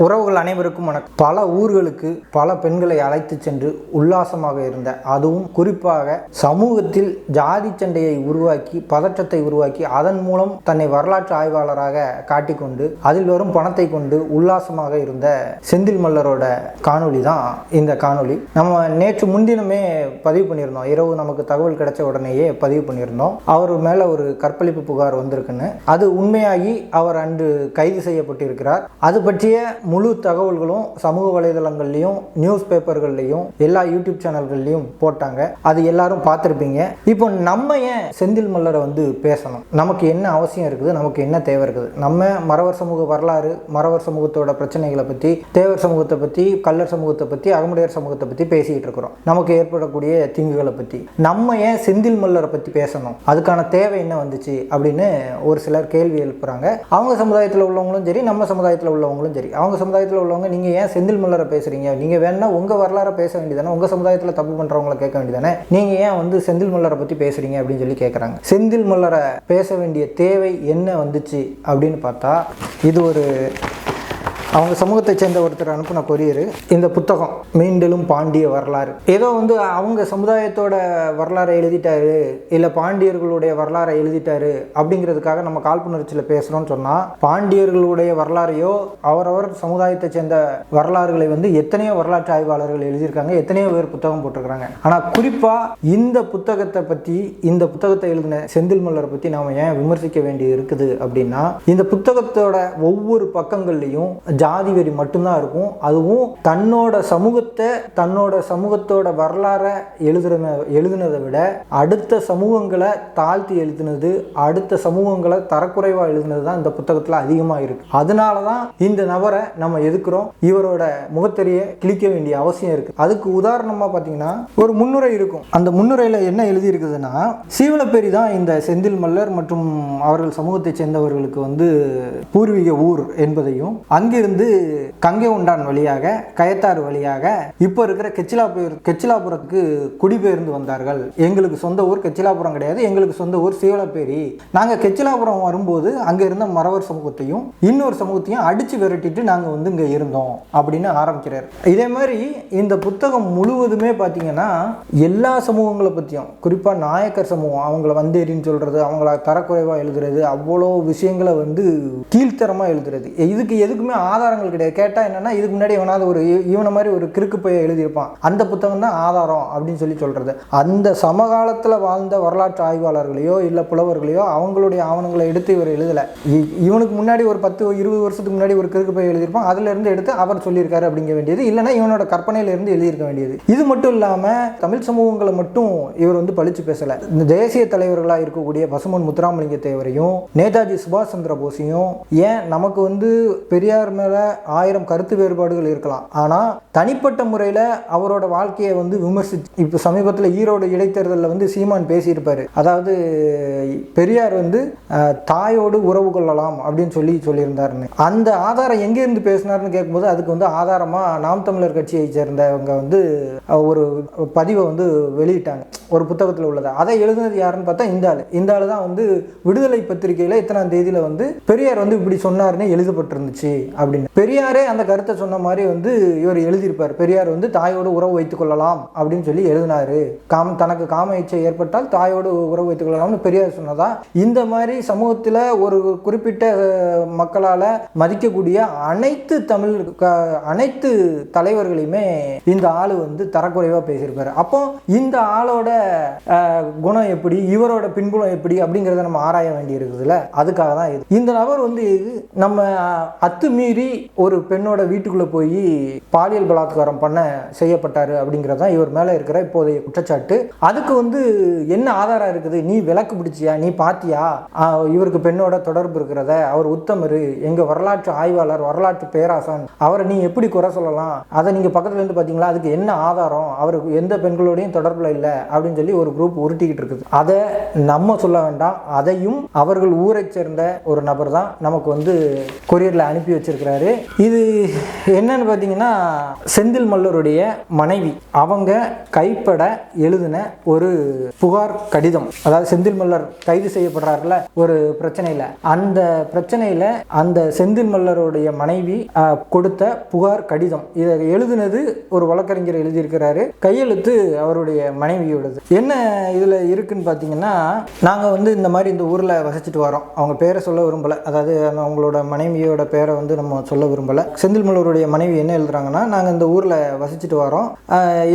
உறவுகள் அனைவருக்கும் வணக்கம். பல ஊர்களுக்கு பல பெண்களை அழைத்து சென்று உல்லாசமாக இருந்த அதுவும் குறிப்பாக சமூகத்தில் ஜாதி சண்டையை உருவாக்கி பதற்றத்தை உருவாக்கி அதன் மூலம் தன்னை வரலாற்று ஆய்வாளராக காட்டிக்கொண்டு அதில் வரும் பணத்தை கொண்டு உல்லாசமாக இருந்த செந்தில் மல்லரோட காணொளி தான் இந்த காணொளி. நம்ம நேற்று முன்தினமே பதிவு பண்ணியிருந்தோம். இரவு நமக்கு தகவல் கிடைச்ச உடனேயே பதிவு பண்ணியிருந்தோம். அவர் மேல ஒரு கற்பழிப்பு புகார் வந்திருக்குன்னு. அது உண்மையாகி அவர் அன்று கைது செய்யப்பட்டிருக்கிறார். அது பற்றிய முழு தகவல்களும் சமூக வலைதளங்கள்லையும் நியூஸ் பேப்பர்கள்லையும் எல்லா யூடியூப் சேனல்கள்லையும் போட்டாங்க. அது எல்லாரும் பார்த்துருப்பீங்க. இப்போ நம்ம ஏன் செந்தில் மல்லரை வந்து பேசணும்? நமக்கு என்ன அவசியம் இருக்குது? நமக்கு என்ன தேவை இருக்குது? நம்ம மறவர் சமூக வரலாறு மறவர் சமூகத்தோட பிரச்சனைகளை பற்றி தேவர் சமூகத்தை பற்றி கல்லர் சமூகத்தை பற்றி அகமுடையர் சமூகத்தை பற்றி பேசிக்கிட்டு இருக்கிறோம். நமக்கு ஏற்படக்கூடிய தீங்குகளை பற்றி நம்ம ஏன் செந்தில் மல்லரை பற்றி பேசணும்? அதுக்கான தேவை என்ன வந்துச்சு? அப்படின்னு ஒரு சிலர் கேள்வி எழுப்புறாங்க. அவங்க சமுதாயத்தில் உள்ளவங்களும் சரி நம்ம சமுதாயத்தில் உள்ளவங்களும் சரி. அவங்க சமுதாயத்தில் உள்ளவங்க நீங்கள் ஏன் செந்தில் மல்லரை பேசுகிறீங்க நீங்கள் வேணா உங்கள் வரலாறை பேச வேண்டியதானே உங்கள் சமுதாயத்தில் தப்பு பண்ணுறவங்கள கேட்க வேண்டியதானே நீங்கள் ஏன் வந்து செந்தில் மல்லரை பற்றி பேசுகிறீங்க அப்படின்னு சொல்லி கேட்குறாங்க செந்தில் மல்லரை பேச வேண்டிய தேவை என்ன வந்துச்சு அப்படின்னு பார்த்தா இது ஒரு அவங்க சமூகத்தை சேர்ந்த ஒருத்தர் அனுப்பின கொரியர். இந்த புத்தகம் மீண்டலும் பாண்டிய வரலாறு. ஏதோ வந்து அவங்க சமுதாயத்தோட வரலாறை எழுதிட்டாரு இல்லை பாண்டியர்களுடைய வரலாறை எழுதிட்டாரு அப்படிங்கிறதுக்காக நம்ம காழ்ப்புணர்ச்சியில் பேசுகிறோம்னு சொன்னால் பாண்டியர்களுடைய வரலாறையோ அவரவர் சமுதாயத்தை சேர்ந்த வரலாறுகளை வந்து எத்தனையோ வரலாற்று ஆய்வாளர்கள் எழுதியிருக்காங்க எத்தனையோ பேர் புத்தகம் போட்டிருக்கிறாங்க. ஆனால் குறிப்பாக இந்த புத்தகத்தை பற்றி இந்த புத்தகத்தை எழுதின செந்தில் மல்லரை பற்றி நாம் ஏன் விமர்சிக்க வேண்டியது இருக்குது அப்படின்னா இந்த புத்தகத்தோட ஒவ்வொரு பக்கங்கள்லையும் ஜாதி வெறி மட்டும்தான் இருக்கும். அதுவும் தன்னோட சமூகத்தை தன்னோட சமூகத்தோட வரலாறை எழுதுன எழுதுனதை விட அடுத்த சமூகங்களை தாழ்த்தி எழுதுனது அடுத்த சமூகங்களை தரக்குறைவாக எழுதுனது தான் இந்த புத்தகத்தில் அதிகமாக இருக்கு. அதனால தான் இந்த நபரை நம்ம எதுக்குறோம்? இவரோட முகத்தெரிய கிழிக்க வேண்டிய அவசியம் இருக்கு. அதுக்கு உதாரணமாக பார்த்தீங்கன்னா ஒரு முன்னுரை இருக்கும். அந்த முன்னுரையில் என்ன எழுதியிருக்குதுன்னா சீவலப்பேரி தான் இந்த செந்தில் மல்லர் மற்றும் அவர்கள் சமூகத்தை சேர்ந்தவர்களுக்கு வந்து பூர்வீக ஊர் என்பதையும் அங்கிருந்து கங்கை உண்டான் வழியாக கயத்தாறு வழியாக இப்போ இருக்கிற கெச்சிலாபுரம் கெச்சிலாபுரத்துக்கு குடிபெயர்ந்து வந்தார்கள். எங்களுக்கு சொந்த ஊர் கெச்சிலாபுரம் கிடையாது எங்களுக்கு சொந்த ஊர் சீவலப்பேரி. நாங்கள் கெச்சிலாபுரம் வரும்போது அங்கே இருந்த மறவர் சமூகத்தையும் இன்னொரு சமூகத்தையும் அடித்து விரட்டிட்டு நாங்கள் வந்து இங்கே இருந்தோம் அப்படின்னு ஆரம்பிக்கிறார். இதே மாதிரி இந்த புத்தகம் முழுவதுமே பார்த்தீங்கன்னா எல்லா சமூகங்களை பற்றியும் குறிப்பாக நாயக்கர் சமூகம் அவங்கள வந்தேரின்னு சொல்கிறது அவங்கள தரக்குறைவாக எழுதுறது அவ்வளோ விஷயங்களை வந்து கீழ்த்தரமாக எழுதுறது. இதுக்கு எதுக்குமே ஆதாரங்கள் கிடையாது. கேட்டால் என்னன்னா இதுக்கு முன்னாடி எவனாவது ஒரு இ- இவனை மாதிரி ஒரு கிறுக்கு போய் எழுதியிருப்பான். அந்த புத்தகம் தான் ஆதாரம் அப்படின்னு சொல்லி சொல்கிறது அந்த சமகாலத்தில் வாழ்ந்த வரலாற்று ஆய்வாளர்களையோ இல்லை புலவர்களையோ அவங்களுடைய ஆவணங்களை எடுத்து இவர் எழுதலை. இ- இவனுக்கு முன்னாடி ஒரு பத்து இருபது வருஷத்துக்கு முன்னாடி ஒரு கிறுக்கு போய் எழுதியிருப்பான். அதிலிருந்து எடுத்து அவர் சொல்லியிருக்காரு அப்படிங்க வேண்டியது. இல்லைன்னா இவனோட கற்பனையிலிருந்து எழுதியிருக்க வேண்டியது. இது மட்டும் இல்லாமல் தமிழ் சமூகங்களை மட்டும் இவர் வந்து பழிச்சு பேசலை. இந்த தேசிய தலைவர்களாக இருக்கக்கூடிய பசுமன் முத்துராமலிங்க தேவரையும் நேதாஜி சுபாஷ் சந்திர போஸையும் ஏன் நமக்கு வந்து பெரியார் மேலே ஆயிரம் கருத்து வேறுபாடுகள் இருக்கலாம். ஆனால் தனிப்பட்ட முறையில் அவரோட வாழ்க்கையை வந்து விமர்சிச்சு இப்போ சமீபத்தில் ஈரோடு இடைத்தேர்தலில் வந்து சீமான் பேசியிருப்பாரு. அதாவது பெரியார் வந்து தாயோடு உறவு கொள்ளலாம் அப்படின்னு சொல்லி சொல்லியிருந்தாருன்னு. அந்த ஆதாரம் எங்கேருந்து பேசினாருன்னு கேட்கும்போது அதுக்கு வந்து ஆதாரமாக நாம் தமிழர் கட்சியை சேர்ந்தவங்க வந்து ஒரு பதிவை வந்து வெளியிட்டாங்க. ஒரு புத்தகத்தில் உள்ளது. அதை எழுதுனது யாருன்னு பார்த்தா இந்த ஆள். இந்த ஆள் தான் வந்து விடுதலை பத்திரிகையில் இத்தனாம் தேதியில் வந்து பெரியார் வந்து இப்படி சொன்னார்னு எழுதப்பட்டிருந்துச்சு அப்படின்னு. பெரியாரே அந்த கருத்தை சொன்ன மாதிரி வந்து இவர் எழுதியிருப்பார். பெரியார் வந்து தாயோடு உறவு வைத்துக் கொள்ளலாம் அப்படின்னு சொல்லி எழுதினாரு. காம தனக்கு காம இச்சை ஏற்பட்டால் தாயோடு உறவு வைத்துக் கொள்ளலாம்னு பெரியார் சொன்னதா? இந்த மாதிரி சமூகத்தில் ஒரு குறிப்பிட்ட மக்களால் மதிக்கக்கூடிய அனைத்து தமிழ் க- அனைத்து தலைவர்களையுமே இந்த ஆள் வந்து தரக்குறைவாக பேசியிருப்பாரு. அப்போ இந்த ஆளோட குணம் எப்படி இவரோட பின்புலம் எப்படி அப்படிங்கிறத நம்ம ஆராய வேண்டி இருக்குதுல்ல அதுக்காக தான் இது. இந்த நபர் வந்து நம்ம அத்துமீறி ஒரு பெண்ணோட வீட்டுக்குள்ளே போய் பாலியல் பலாத்காரம் பண்ண செய்யப்பட்டாரு அப்படிங்கிறது தான் இவர் மேலே இருக்கிற இப்போதைய குற்றச்சாட்டு. அதுக்கு வந்து என்ன ஆதாரம் இருக்குது? நீ விளக்கு பிடிச்சியா? நீ பாத்தியா? இவருக்கு பெண்ணோட தொடர்பு இருக்கிறத அவர் உத்தமரு எங்க வரலாற்று ஆய்வாளர் வரலாற்று பேராசன் அவரை நீ எப்படி குறை சொல்லலாம்? அதை நீங்க பக்கத்துல இருந்து பாத்தீங்களா? அதுக்கு என்ன ஆதாரம்? அவருக்கு எந்த பெண்களோடையும் தொடர்புல இல்லை அப்படின்னு சொல்லி ஒரு குரூப் உருட்டிக்கிட்டு இருக்குது. அதை நம்ம சொல்ல வேண்டாம். அதையும் அவர்கள் ஊரை சேர்ந்த ஒரு நபர் தான் நமக்கு வந்து கொரியர்ல அனுப்பி வச்சிருக்கிற எழுதியிருக்கிறாரு இது என்னன்னு பார்த்தீங்கன்னா செந்தில் மல்லருடைய மனைவி. அவங்க கைப்பட எழுதின ஒரு புகார் கடிதம். அதாவது செந்தில் மல்லர் கைது செய்யப்படுறாருல ஒரு பிரச்சனையில். அந்த பிரச்சனையில் அந்த செந்தில் மல்லருடைய மனைவி கொடுத்த புகார் கடிதம். இதை எழுதினது ஒரு வழக்கறிஞர் எழுதியிருக்கிறாரு. கையெழுத்து அவருடைய மனைவியோடது. என்ன இதில் இருக்குன்னு பார்த்தீங்கன்னா நாங்கள் வந்து இந்த மாதிரி இந்த ஊரில் வசிச்சுட்டு வரோம். அவங்க பேரை சொல்ல விரும்பலை. அதாவது அந்த அவங்களோட மனைவியோட பேரை வந்து நம்ம சொல்ல விரும்பலை. செந்தில்மலருடைய மனைவி என்ன எழுதுறாங்கன்னா நாங்கள் இந்த ஊரில் வசிச்சுட்டு வரோம்.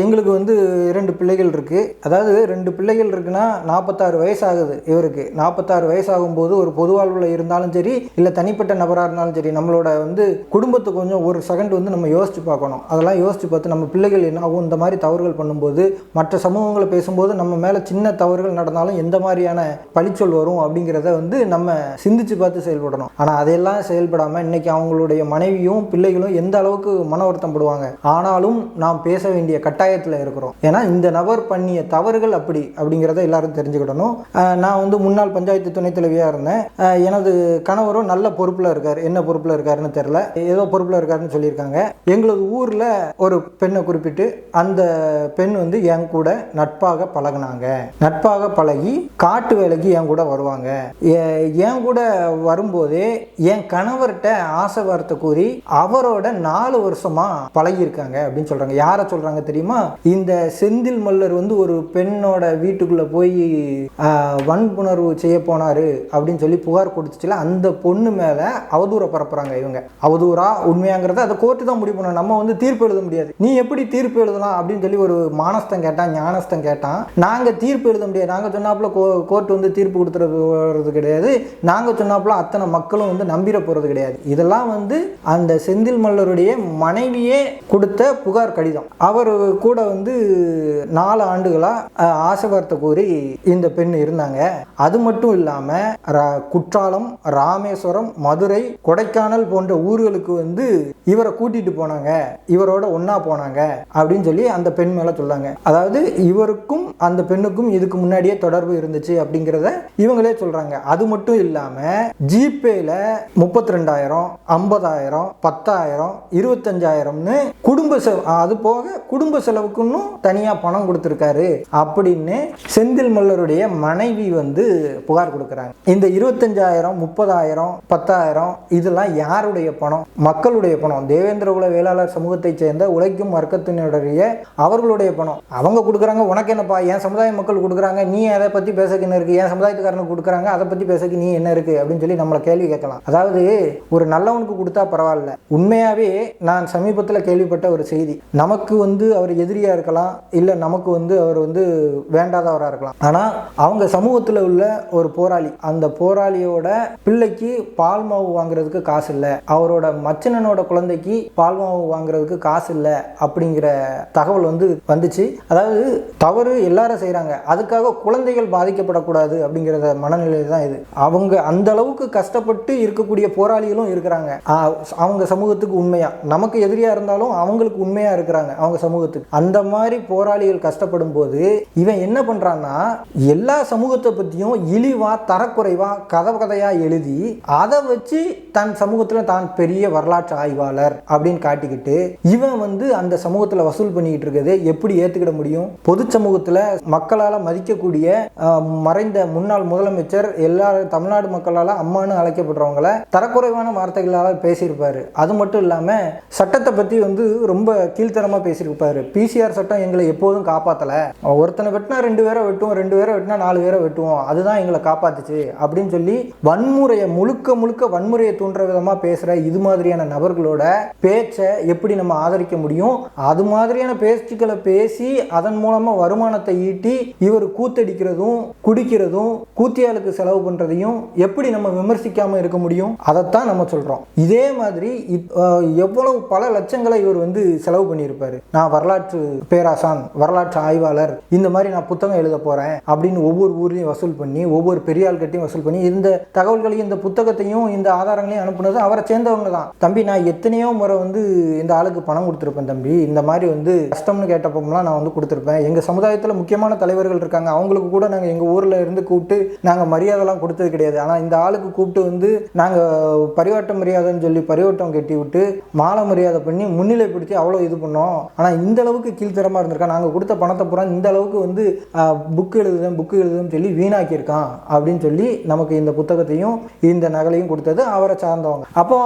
எங்களுக்கு வந்து இரண்டு பிள்ளைகள் இருக்குது அதாவது ரெண்டு பிள்ளைகள் இருக்குன்னா நாற்பத்தாறு வயசு ஆகுது இவருக்கு. நாற்பத்தாறு வயசாகும்போது ஒரு பொது வாழ்வில் இருந்தாலும் சரி இல்லை தனிப்பட்ட நபராக இருந்தாலும் சரி நம்மளோட வந்து குடும்பத்தை கொஞ்சம் ஒரு செகண்ட் வந்து நம்ம யோசிச்சு பார்க்கணும். அதெல்லாம் யோசிச்சு பார்த்து நம்ம பிள்ளைகள் என்ன ஆகும் இந்த மாதிரி தவறுகள் பண்ணும்போது மற்ற சமூகங்களை பேசும்போது நம்ம மேலே சின்ன தவறுகள் நடந்தாலும் எந்த மாதிரியான பழிச்சொல் வரும் அப்படிங்கிறத வந்து நம்ம சிந்திச்சு பார்த்து செயல்படணும். ஆனால் அதையெல்லாம் செயல்படாமல் இன்னைக்கு அவங்களுடைய மனைவியும் பிள்ளைகளும் எந்த அளவுக்கு மன வருத்தம் படுவாங்க? ஆனாலும் நாம் பேச வேண்டிய கட்டாயத்தில் இருக்கிறோம். ஏன்னா இந்த நபர் பண்ணிய தவறுகள் அப்படி அப்படிங்கிறத எல்லாரும் தெரிஞ்சுக்கிடணும். நான் வந்து முன்னாள் பஞ்சாயத்து துணைத் தலைவியாக இருந்தேன் எனது கணவரும் நல்ல பொறுப்பில் இருக்கார். என்ன பொறுப்பில் இருக்காருன்னு தெரில ஏதோ பொறுப்பில் இருக்காருன்னு சொல்லியிருக்காங்க. எங்களது ஊரில் ஒரு பெண்ணை குறிப்பிட்டு அந்த பெண் வந்து என் கூட நட்பாக பழகினாங்க. நட்பாக பழகி காட்டு வேலைக்கு என் கூட வருவாங்க. என் கூட வரும்போதே என் கணவர்கிட்ட ஆசை வார்த்தை கூறி அவரோட நாலு வருஷமா பழகியிருக்காங்க அப்படின்னு சொல்றாங்க. யாரை சொல்றாங்க தெரியுமா? இந்த செந்தில் மல்லர் வந்து ஒரு பெண்ணோட வீட்டுக்குள்ள போய் வன்புணர்வு செய்ய போனாரு அப்படின்னு சொல்லி புகார் கொடுத்துச்சுல அந்த பொண்ணு மேல அவதூற பரப்புறாங்க இவங்க. அவதூறா உண்மையாங்கிறத அதை கோர்ட்டு தான் முடிவு பண்ணணும். நம்ம வந்து தீர்ப்பு எழுத முடியாது. நீ எப்படி தீர்ப்பு எழுதலாம் அப்படின்னு சொல்லி ஒரு மானஸ்தம் கேட்டான் ஞானஸ்தம் கேட்டான். நாங்க தீர்ப்பு எழுத முடியாது. நாங்க சொன்னாப்புல கோர்ட் வந்து தீர்ப்பு கொடுத்துறது கிடையாது. நாங்க சொன்னாப்புல அத்தனை மக்களும் வந்து நம்பிட போறது கிடையாது. இதெல்லாம் வந்து அந்த செந்தில் மல்லருடைய மனைவியே கொடுத்த புகார் கடிதம். அவர் கூட வந்து நாலு ஆண்டுகளாக ஆசைவார்த்தை கூறி இந்த பெண் இருந்தாங்க. அது மட்டும் இல்லாம குற்றாலம் ராமேஸ்வரம் மதுரை கொடைக்கானல் போன்ற ஊர்களுக்கு வந்து இவரை கூட்டிட்டு போனாங்க. இவரோட ஒன்னா போனாங்க அப்படின்னு சொல்லி அந்த பெண் மேல சொல்லாங்க. அதாவது இவருக்கும் அந்த பெண்ணுக்கும் இதுக்கு முன்னாடியே தொடர்பு இருந்துச்சு அப்படிங்கிறத இவங்களே சொல்றாங்க. அது மட்டும் இல்லாம ஜிபேல முப்பத்தி ரெண்டாயிரம் ஐம்பது ஐம்பதாயிரம் பத்தாயிரம் இருபத்தஞ்சாயிரம்னு குடும்ப செலவு அது போக குடும்ப செலவுக்குன்னு தனியா பணம் கொடுத்துருக்காரு அப்படின்னு செந்தில் மல்லருடைய மனைவி வந்து புகார் கொடுக்குறாங்க. இந்த இருபத்தஞ்சாயிரம் முப்பதாயிரம் பத்தாயிரம் இதெல்லாம் யாருடைய பணம்? மக்களுடைய பணம். தேவேந்திர குல வேளாளர் சமூகத்தை சேர்ந்த உழைக்கும் வர்க்கத்தினுடைய அவர்களுடைய பணம். அவங்க கொடுக்குறாங்க உனக்கு என்னப்பா? என் சமுதாய மக்கள் கொடுக்குறாங்க நீ அதை பற்றி பேசக்கு என்ன இருக்கு? என் சமுதாயத்துக்காரனுக்கு கொடுக்குறாங்க அதை பற்றி பேசக்கு நீ என்ன இருக்கு? அப்படின்னு சொல்லி நம்மளை கேள்வி கேட்கலாம். அதாவது ஒரு நல்லவனுக்கு கொடுத்தா பரவாயில்ல. உண்மையாகவே நான் சமீபத்தில் கேள்விப்பட்ட ஒரு செய்தி. நமக்கு வந்து அவர் எதிரியாக இருக்கலாம் இல்லை நமக்கு வந்து அவர் வந்து வேண்டாதவராக இருக்கலாம். ஆனால் அவங்க சமூகத்தில் உள்ள ஒரு போராளி அந்த போராளியோட பிள்ளைக்கு பால் மாவு வாங்குறதுக்கு காசு இல்லை. அவரோட மச்சனனோட குழந்தைக்கு பால் மாவு வாங்குறதுக்கு காசு இல்லை அப்படிங்கிற தகவல் வந்து வந்துச்சு. அதாவது தவறு எல்லாரும் செய்கிறாங்க அதுக்காக குழந்தைகள் பாதிக்கப்படக்கூடாது அப்படிங்கிறத மனநிலை தான் இது. அவங்க அந்த அளவுக்கு கஷ்டப்பட்டு இருக்கக்கூடிய போராளிகளும் இருக்கிறாங்க. அவங்க சமூகத்துக்கு உண்மையாக நமக்கு எதிரியாக இருந்தாலும் அவங்களுக்கு உண்மையாக இருக்கிறாங்க அவங்க சமூகத்துக்கு. அந்த மாதிரி போராளிகள் கஷ்டப்படும் போது இவன் என்ன பண்ணுறான்னா எல்லா சமூகத்தை பற்றியும் இழிவாக தரக்குறைவாக கதை கதையாக எழுதி அதை வச்சு தன் சமூகத்தில் தான் பெரிய வரலாற்று ஆய்வாளர் அப்படின்னு காட்டிக்கிட்டு இவன் வந்து அந்த சமூகத்தில் வசூல் பண்ணிக்கிட்டு இருக்கிறது எப்படி ஏற்றுக்கிட முடியும்? பொது சமூகத்தில் மக்களால் மதிக்கக்கூடிய மறைந்த முன்னாள் முதலமைச்சர் எல்லா தமிழ்நாடு மக்களால் அம்மான்னு அழைக்கப்படுறவங்கள தரக்குறைவான வார்த்தைகளால் பேசியிருப்பாரு. அது மட்டும் இல்லாமல் சட்டத்தை பற்றி வந்து ரொம்ப கீழ்த்தரமாக பேசியிருப்பார். பிசிஆர் சட்டம் எங்களை எப்போதும் காப்பாற்றலை ஒருத்தனை வெட்டினா ரெண்டு பேரை வெட்டுவோம் ரெண்டு பேரை வெட்டினா நாலு பேரை வெட்டுவோம். அதுதான் எங்களை காப்பாத்துச்சு. அப்படின்னு சொல்லி வன்முறையை முழுக்க முழுக்க வன்முறையை தூண்டுற விதமாக பேசுகிற இது மாதிரியான நபர்களோட பேச்சை எப்படி நம்ம ஆதரிக்க முடியும்? அது மாதிரியான பேச்சுக்களை பேசி அதன் மூலமாக வருமானத்தை ஈட்டி இவர் கூத்தடிக்கிறதும் குடிக்கிறதும் கூத்தியாளுக்கு செலவு பண்ணுறதையும் எப்படி நம்ம விமர்சிக்காமல் இருக்க முடியும்? அதைத்தான் நம்ம சொல்கிறோம் இதே மாதிரி எவ்வளவு பல லட்சங்களை இவர் வந்து செலவு பண்ணியிருப்பாரு. நான் வரலாற்று பேராசான் வரலாற்று ஆய்வாளர் இந்த மாதிரி நான் புத்தகம் எழுத போறேன் அப்படின்னு ஒவ்வொரு ஊரையும் வசூல் பண்ணி ஒவ்வொரு பெரியாள்கிட்டையும் வசூல் பண்ணி இந்த தகவல்களையும் இந்த புத்தகத்தையும் இந்த ஆதாரங்களையும் அனுப்புனது அவரை சேர்ந்தவங்க தான். தம்பி நான் எத்தனையோ முறை வந்து இந்த ஆளுக்கு பணம் கொடுத்துருப்பேன் தம்பி. இந்த மாதிரி வந்து கஷ்டம்னு கேட்டப்போம்லாம் நான் வந்து கொடுத்துருப்பேன். எங்க சமுதாயத்தில் முக்கியமான தலைவர்கள் இருக்காங்க. அவங்களுக்கு கூட நாங்கள் எங்க ஊர்ல இருந்து கூப்பிட்டு நாங்கள் மரியாதைலாம் கொடுத்தது கிடையாது. ஆனால் இந்த ஆளுக்கு கூப்பிட்டு வந்து நாங்கள் பரிவாட்ட மரியாதைன்னு சொல்லி பரிவட்டம் கட்டி விட்டு மாலை மரியாதை பண்ணி முன்னிலைப்படுத்தி அவ்வளோ இது பண்ணோம். ஆனால் இந்த அளவுக்கு கீழ்த்தரமாக இருந்திருக்கா நாங்கள் கொடுத்த பணத்தை பூரா இந்த அளவுக்கு வந்து புக்கு எழுதுதேன் புக்கு எழுதுன்னு சொல்லி வீணாக்கியிருக்கான் அப்படின்னு சொல்லி நமக்கு இந்த புத்தகத்தையும் இந்த நகலையும் கொடுத்தது அவரை சார்ந்தவங்க. அப்போ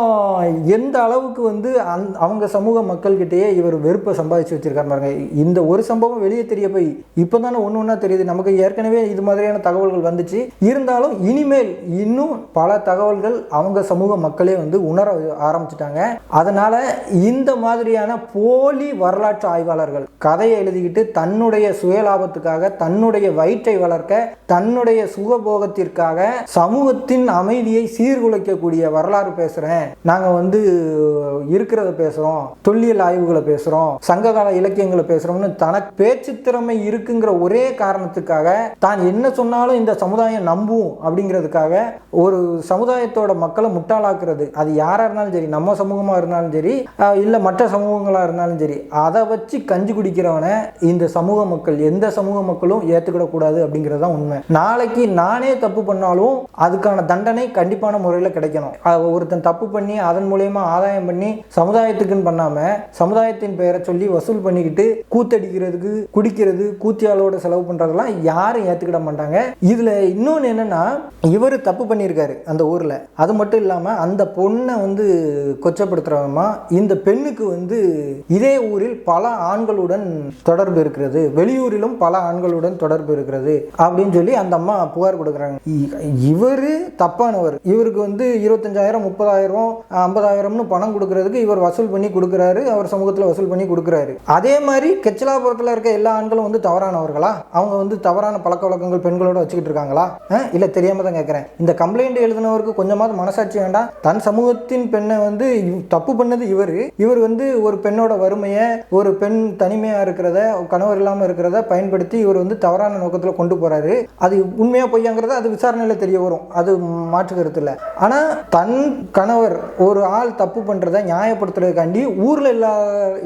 எந்த அளவுக்கு வந்து அந் அவங்க சமூக மக்கள்கிட்டயே இவர் வெறுப்பை சம்பாதிச்சு வச்சிருக்காரு பாருங்க. இந்த ஒரு சம்பவம் வெளியே தெரிய போய் இப்போ தானே ஒன்று ஒன்றா தெரியுது. நமக்கு ஏற்கனவே இது மாதிரியான தகவல்கள் வந்துச்சு. இருந்தாலும் இனிமேல் இன்னும் பல தகவல்கள் அவங்க சமூக மக்களே வந்து உணர ஆரம்பிச்சிட்டாங்க. அதனால இந்த மாதிரியான போலி வரலாற்று ஆய்வாளர்கள் கதையை எழுதிக்கிட்டு தன்னுடைய சுயலாபத்துக்காக தன்னுடைய வயிற்றை வளர்க்க தன்னுடைய சுகபோகத்திற்காக சமூகத்தின் அமைதியை சீர்குலைக்கக்கூடிய வரலாறு பேசுறேன். நாங்க வந்து இருக்கிறத பேசுறோம் தொல்லியல் ஆய்வுகளை பேசுறோம் சங்ககால இலக்கியங்களை பேசுறோம்னு தனக்கு பேச்சு திறமை இருக்குங்கிற ஒரே காரணத்துக்காக தான் என்ன சொன்னாலும் இந்த சமுதாயம் நம்பும் அப்படிங்கிறதுக்காக ஒரு சமுதாயத்தோட மக்களை முட்டாளாக்குறது. அது யார் யாராக இருந்தாலும் சரி நம்ம சமூகமாக இருந்தாலும் சரி இல்லை மற்ற சமூகங்களாக இருந்தாலும் சரி அதை வச்சு கஞ்சி குடிக்கிறவனை இந்த சமூக மக்கள் எந்த சமூக மக்களும் ஏற்றுக்கிடக்கூடாது அப்படிங்கிறது தான் உண்மை. நாளைக்கு நானே தப்பு பண்ணாலும் அதுக்கான தண்டனை கண்டிப்பான முறையில் கிடைக்கணும். ஒருத்தன் தப்பு பண்ணி அதன் மூலயமா ஆதாயம் பண்ணி சமுதாயத்துக்குன்னு பண்ணாமல் சமுதாயத்தின் பெயரை சொல்லி வசூல் பண்ணிக்கிட்டு கூத்தடிக்கிறதுக்கு குடிக்கிறது கூத்தியாலோட செலவு பண்ணுறதெல்லாம் யாரும் ஏற்றுக்கிட மாட்டாங்க. இதில் இன்னொன்று என்னன்னா இவர் தப்பு பண்ணியிருக்காரு அந்த ஊரில். அது மட்டும் இல்லாமல் அந்த பொண்ணை வந்து கொச்சப்படுத்துறவமா இந்த பெண்ணுக்கு வந்து இதே ஊரில் பல ஆண்களுடன் தொடர்பு இருக்கிறது வெளியூரிலும் பல ஆண்களுடன் தொடர்பு இருக்கிறது அப்படின்னு சொல்லி அந்த அம்மா புகார் கொடுக்குறாங்க. இவர் தப்பானவர். இவருக்கு வந்து இருபத்தஞ்சாயிரம் முப்பதாயிரம் ஐம்பதாயிரம்னு பணம் கொடுக்கறதுக்கு இவர் வசூல் பண்ணி கொடுக்குறாரு அவர் சமூகத்தில் வசூல் பண்ணி கொடுக்குறாரு. அதே மாதிரி கெச்சலாபுரத்தில் இருக்க எல்லா ஆண்களும் வந்து தவறானவர்களா? அவங்க வந்து தவறான பழக்க வழக்கங்கள் பெண்களோட வச்சுக்கிட்டு இருக்காங்களா? இல்லை இல்ல தெரியாம தான் கேட்குறேன் இந்த கம்ப்ளைண்ட் எழுதினவருக்கு கொஞ்சமாவது மனசாட்சி வேண்டாம். தன் சமூகத்தின் பெண்ணை வந்து தப்பு பண்ணது இவர். இவர் வந்து ஒரு பெண்ணோட வறுமையை ஒரு பெண் தனிமையாக இருக்கிறத கணவர் இல்லாமல் இருக்கிறத பயன்படுத்தி இவர் வந்து தவறான நோக்கத்தில் கொண்டு போகிறாரு அது உண்மையாக பொய்யாங்கிறத அது விசாரணையில் தெரிய வரும். அது மாற்று கருத்து இல்லை தன் கணவர் ஒரு ஆள் தப்பு பண்ணுறத நியாயப்படுத்துறதுக்காண்டி ஊரில் எல்லா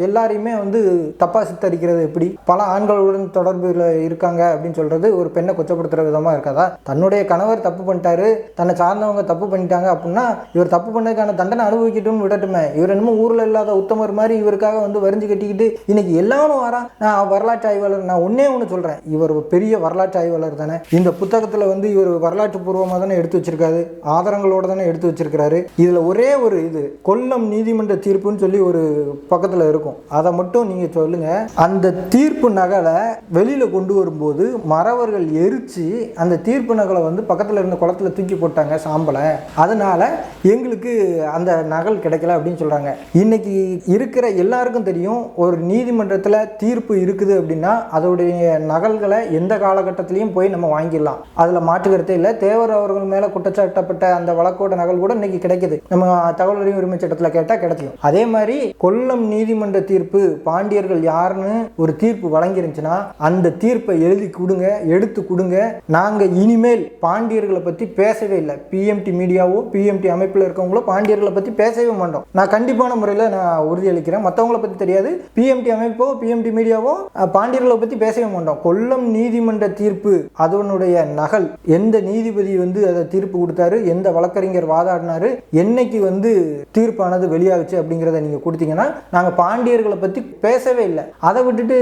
எல்லாரையுமே வந்து தப்பா சித்தரிக்கிறது எப்படி? பல ஆண்களுடன் தொடர்பில் இருக்காங்க அப்படின்னு சொல்றது ஒரு பெண்ணை கொச்சப்படுத்துற விதமாக இருக்காதா? தன்னுடைய கணவர் தப்பு பண்ணிட்டாரு. தன்னை சார்ந்தவங்க தப்பு பண்ணிட்டாங்க அப்படின்னா இவர் தப்பு பண்ணதுக்கான தண்டனை அனுபவிக்கட்டும் விடட்டுமே. இவர் என்னமோ ஊரில் இல்லாத உத்தமர் மாதிரி இவருக்காக வந்து வரிஞ்சு கட்டிக்கிட்டு இன்னைக்கு எல்லாரும் வரா நான் வரலாற்று ஆய்வாளர் நான் ஒன்னே ஒன்று சொல்கிறேன் இவர் ஒரு பெரிய வரலாற்று ஆய்வாளர் தானே. இந்த புத்தகத்தில் வந்து இவர் வரலாற்று பூர்வமாக தானே எடுத்து வச்சிருக்காரு. ஆதாரங்களோட தானே எடுத்து வச்சிருக்கிறாரு. இதில் ஒரே ஒரு இது கொல்லம் நீதிமன்ற தீர்ப்புன்னு சொல்லி ஒரு பக்கத்தில் இருக்கும். அதை மட்டும் நீங்கள் சொல்லுங்கள் அந்த தீர்ப்பு நகலை வெளியில் கொண்டு வரும்போது மறவர்கள் எரிச்சு அந்த தீர்ப்பு நகலை வந்து பக்கத்தில் இருந்த குளத்துல தூக்கி போட்டாங்க சாம்பலை. அதனால் எங்களுக்கு அந்த நகல் கிடைக்கல அப்படின்னு சொல்கிறாங்க இன்னைக்கு இருக்கிற எல்லாருக்கும் தெரியும் ஒரு நீதிமன்றத்தில் தீர்ப்பு இருக்குது அப்படின்னா அதோடைய நகல்களை எந்த காலகட்டத்திலையும் போய் நம்ம வாங்கிடலாம். அதில் மாற்றுவருத்தே இல்லை. தேவர் அவர்கள் மேலே குற்றச்சாட்டப்பட்ட அந்த வழக்கோட நகல் கூட இன்னைக்கு கிடைக்குது. நம்ம தகவல் அறிவு உரிமை சட்டத்தில் கேட்டால் கிடைக்கும் அதே மாதிரி கொல்லம் நீதிமன்ற தீர்ப்பு பாண்டியர்கள் யாருன்னு ஒரு தீர்ப்பு வழங்கிருந்துச்சுன்னா அந்த தீர்ப்பை எழுதி கொடுங்க எடுத்து கொடுங்க. நாங்கள் இனிமேல் பாண்டியர்களை பற்றி பேசவே இல்லை. பிஎம்டி மீடியாவோ பிஎம்டி அமைப்பில் இருக்கவங்களோ பாண்டியர்களை பற்றி பேசவே மாட்டோம். நான் கண்டிப்பான முறையில் நான் உறுதியளிக்கிறேன் மற்றவங்கள பற்றி தெரியாது. பிஎம்டி அமைப்போ பிஎம்டி மீடியாவோ பாண்டியர்களை பற்றி பேசவே மாட்டோம். கொல்லம் நீதிமன்ற தீர்ப்பு அதனுடைய நகல். எந்த நீதிபதி வந்து அதை தீர்ப்பு கொடுத்தாரு? எந்த வழக்கறிஞர் வாதாடினாரு? என்னைக்கு வந்து தீர்ப்பானது வெளியாகுச்சு அப்படிங்கிறத நீங்கள் கொடுத்தீங்கன்னா நாங்கள் பாண்டியர்களை பற்றி பேசவே இல்லை. அதை விட்டுட்டு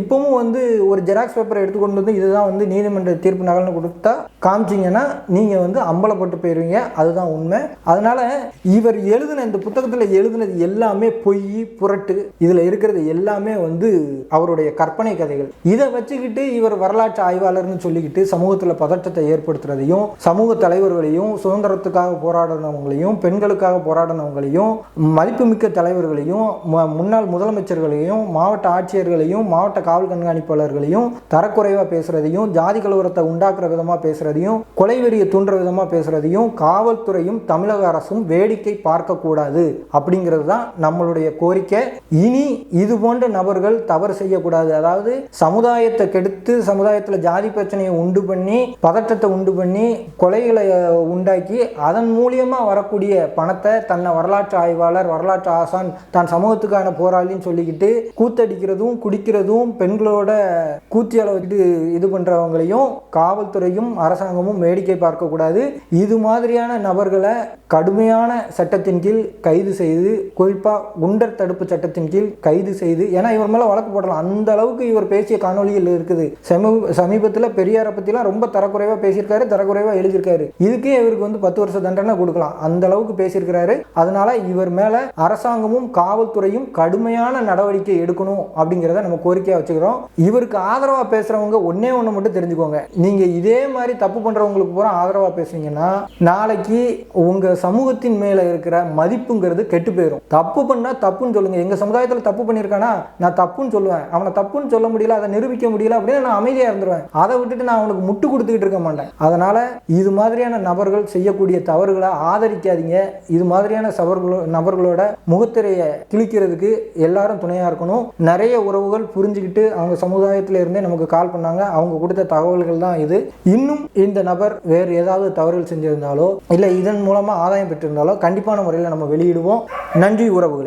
இப்பவும் வந்து ஒரு ஜெராக்ஸ் பேப்பரை எடுத்து கொண்டு வந்து இதுதான் வந்து நீதிமன்ற தீர்ப்பு நகல்னு கொடுத்தா காமிச்சிங்கன்னா நீங்கள் வந்து அம்பலப்பட்டு போயிடுவீங்க அதுதான் உண்மை. அதனால இவர் எழுதின இந்த புத்தகத்தில் எழுதினது எல்லாமே பொய் புரட்டு. இதில் இருக்கிறது எல்லாமே வந்து அவருடைய கற்பனை கதைகள். இதை வச்சுக்கிட்டு இவர் வரலாற்று ஆய்வாளர்னு சொல்லிக்கிட்டு சமூகத்தில் பதற்றத்தை ஏற்படுத்துறதையும் சமூக தலைவர்களையும் சுதந்திரத்துக்காக போராடினவங்களையும் பெண்களுக்காக போராடினவங்களையும் மதிப்புமிக்க தலைவர்களையும் முன்னாள் முதலமைச்சர்களையும் மாவட்ட ஆட்சியர்களையும் மாவட்ட காவல் கண்காணிப்பாளர்களையும் தரக்குறைவாக பேசுறதையும் ஜாதி கலவரத்தை உண்டாக்குற விதமாக பேசுறதையும் கொலைவெறியை தூண்டுற விதமாக பேசுறதையும் காவல்துறையும் தமிழக அரசும் வேடிக்கை பார்க்கக்கூடாது அப்படிங்கிறது தான் நம்மளுடைய கோரிக்கை. இனி இது போன்ற நபர்கள் தவறு செய்யக்கூடாது. அதாவது சமுதாயத்தை கெடுத்து சமுதாயத்தில் ஜாதி பிரச்சனையை உண்டு பண்ணி பதற்றத்தை உண்டு பண்ணி கொலைகளை உண்டாக்கி அதன் மூலியமா வரக்கூடிய பணத்தை தன்னை வரலாற்று ஆய்வாளர் வரலாற்று ஆசான் தான் சமூகத்துக்கான போராளின்னு சொல்லிக்கிட்டு கூத்தடிக்கிறதும் குடிக்கிறதும் பெண்களோட கூத்தியால வச்சுட்டு இது பண்ணுறவங்களையும் காவல்துறையும் அரசாங்கமும் வேடிக்கை பார்க்கக்கூடாது. இது மாதிரியான நபர்களை கடுமையான சட்டத்தின் கீழ் கைது செய்து குறிப்பாக குண்டர் தடுப்பு சட்டத்தின் கீழ் கைது செய்து ஏன்னா இவர் மேலே வழக்கு போடலாம். அந்த அளவுக்கு இவர் பேசிய காணொலியில் இருக்குது. சமீப சமீபத்தில் பெரியாரை பற்றிலாம் ரொம்ப தரக்குறைவாக பேசியிருக்காரு தரக்குறைவாக எழுதியிருக்காரு. இதுக்கே இவருக்கு வந்து பத்து வருஷ தண்டனை கொடுக்கலாம். அந்த அளவுக்கு பேசியிருக்கிறாரு. அதனால இவர் மேலே அரசாங்கமும் காவல்துறையும் கடுமையான நடவடிக்கை எடுக்கணும் அப்படிங்கிறத நம்ம கோரிக்கையாக வச்சுக்கிறோம். இவருக்கு ஆதரவாக பேசுகிறவங்க ஒன்னே ஒன்று மட்டும் தெரிஞ்சுக்கோங்க. நீங்கள் இதே மாதிரி தப்பு பண்ணுறவங்களுக்கு பூரா ஆதரவாக பேசுனீங்கன்னா நாளைக்கு உங்கள் சமூகத்தின் மேலே இருக்கிற மதிப்புங்கிறது கெட்டு போயிடும் தப்பு பண்ணால் தப்புன்னு சொல்லுங்கள் எங்கள் சமுதாயத்தில் தப்பு பண்ணியிருக்கானா நான் தப்புன்னு சொல்லுவேன். அவனை தப்புன்னு சொல்ல முடியல அதை நிரூபிக்க முடியல அப்படின்னு நான் அமைதியாக இருந்துருவேன். அதை விட்டுட்டு நான் அவனுக்கு முட்டு கொடுத்துக்கிட்டு இருக்க மாட்டேன். அதனால் இது மாதிரியான நபர்கள் செய்யக்கூடிய தவறுகளை ஆதரிக்காதீங்க. இது மாதிரியான சவர்களோ நபர்களோட முகத்திரையை கிழிக்கிறதுக்கு எல்லாரும் துணையாக இருக்கணும். நிறைய உறவுகள் புரிஞ்சுக்கிட்டு அவங்க சமுதாயத்தில் இருந்தே நமக்கு கால் பண்ணாங்க. அவங்க கொடுத்த தகவல்கள் தான் இது. இன்னும் இந்த நபர் வேறு ஏதாவது தவறுகள் செஞ்சிருந்தாலோ இல்லை இதன் மூலமாக ஆதாயம் பெற்றிருந்தாலோ கண்டிப்பான முறையில் நம்ம வெளியிடுவோம். நன்றி உறவுகள்.